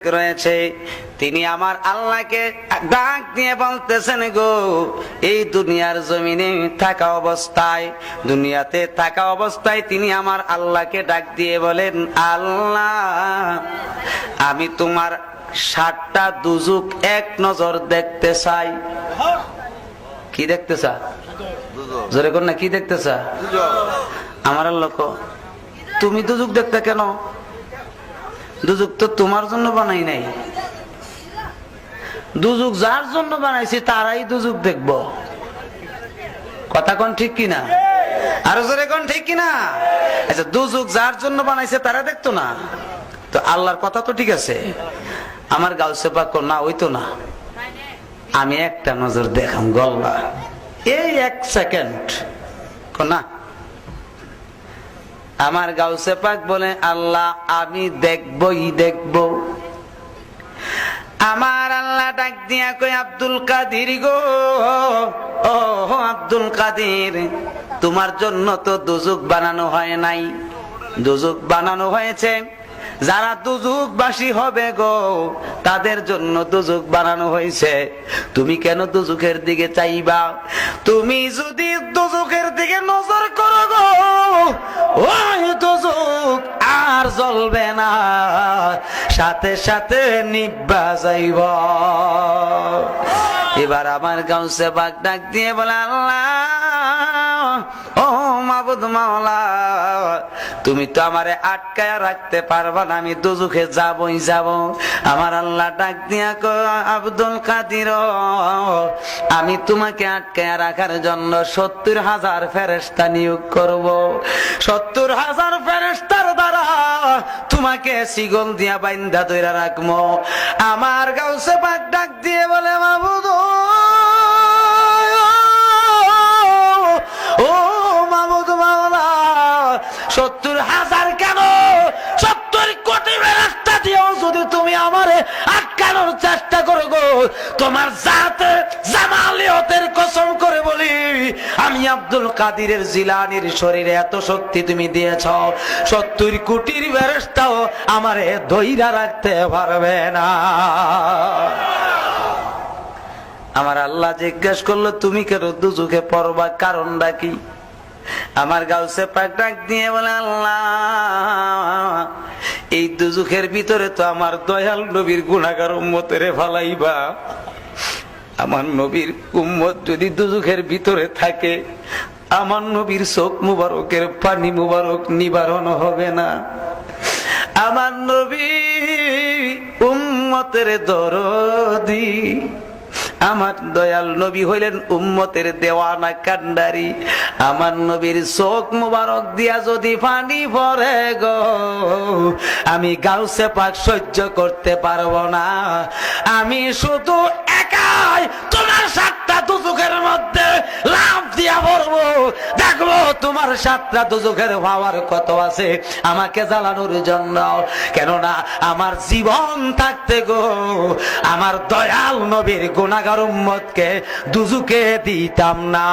রয়েছে। তিনি আমার আল্লাহকে ডাক দিয়ে বলতেছেন গো এই দুনিয়ার জমিনে থাকা অবস্থায় দুনিয়াতে থাকা অবস্থায় তিনি আমার আল্লাহকে ডাক দিয়ে বলেন আল্লাহ আমি তোমার সাতটা দুজুক এক নজর দেখতে চাই। কি দেখতে চা? জোরে কর না কি দেখতে চা? আমার লোক তুমি দুজুক দেখতে কেন? দুজুক তো তোমার জন্য বানাই নাই। দুজুক যার জন্য বানাইছি তারাই দুজুক দেখব। কথা কোন ঠিক কিনা? আরও জোরে কোন ঠিক কিনা? আচ্ছা দুজুক যার জন্য বানাইছে তারা দেখতো না। তো আল্লাহর কথা তো ঠিক আছে। আমার গাউসে পাক না, ওই তো না। আমি একটা নজর দেখাম, গল্লা। এই এক সেকেন্ড। না। আমার গাউসে পাক বলে, আল্লাহ, আমি দেখবই দেখব। আমার আল্লাহ ডাক দিয়া কই আব্দুল কাদির গো। ও আব্দুল কাদির, তোমার জন্য তো দুজুক বানানো হয় নাই। দুজুক বানানো হয়েছে। যারা দুজুকবাসী হবে গো, তাদের জন্য দুজুক বানানো হয়েছে। তুমি কেন দুজুকের দিকে চাইবা? তুমি যদি দুজুকের সাথে সাথে নিব্বা যাইব। এবার আমার গাউসে বাগ ডাক দিয়ে বলে, আল্লাহ, ও মাবুদ মাওলা, তুমি তো আমারে আটকায় রাখতে পারবা না, আমি দুজুখে যাবই যাব। আমার আল্লাহ ডাক দিয়া আব্দুল কাদির, আমি তোমাকে আটকায় রাখার জন্য সত্তর হাজার ফেরেস্তা নিয়োগ করব। সত্তর হাজার ফেরেস্তার তোমাকে সিগল দিয়া বাইন্দা দইরা রাখব আমার গাউসে পাক ডাক দিয়ে বলে, মাবুদ, ও মামুদ মাওলা, সত্তর হাজার কেন? সত্তর কোটি রাস্তা দিয়েও যদি তুমি আমারে আটকানোর চেষ্টা করো গো, তোমার জাতে বলি আমি আব্দুল কাদিরের জিলানির শরীরে এত শক্তি তুমি দিয়েছ। সত্তর কোটির বেরেস্তাও আমারে ধৈরা রাখতে পারবে না। আমার আল্লাহ জিজ্ঞেস করল, তুমি কেন দুজুকে পড়বা কারণটা কি? আমার গাউসে পাক ডাক দিয়ে বলে, আল্লাহ, এই দুজুখের ভিতরে তো আমার দয়াল নবীর গুণাগার উম্মতেরে ফালাইবা। আমার নবীর উম্মত যদি দুজুখের ভিতরে থাকে, আমার নবীর চোখ মুবারকের পানি মুবারক নিবারণ হবে না। আমার নবী উম্মতের দরদি, আমার দয়াল নবী হইলেন উম্মতের দেওয়ানা কান্ডারি আমার নবীর চোখ মুবারক দিয়া যদি পানি পরে গো, আমি গাউসে পাক সহ্য করতে পারব না। আমি শুধু একাই তোমার সাতটা দুচোখের মধ্যে লাভ দিয়া পড়ব দেখব তোমার সাতটা দুচোখের পাওয়ার কত আছে, আমাকে জ্বালানোর জন্য। কেননা আমার জীবন থাকতে গো, আমার দয়াল নবীর গুণাগার উম্মতকে দুজুকে দিতাম না।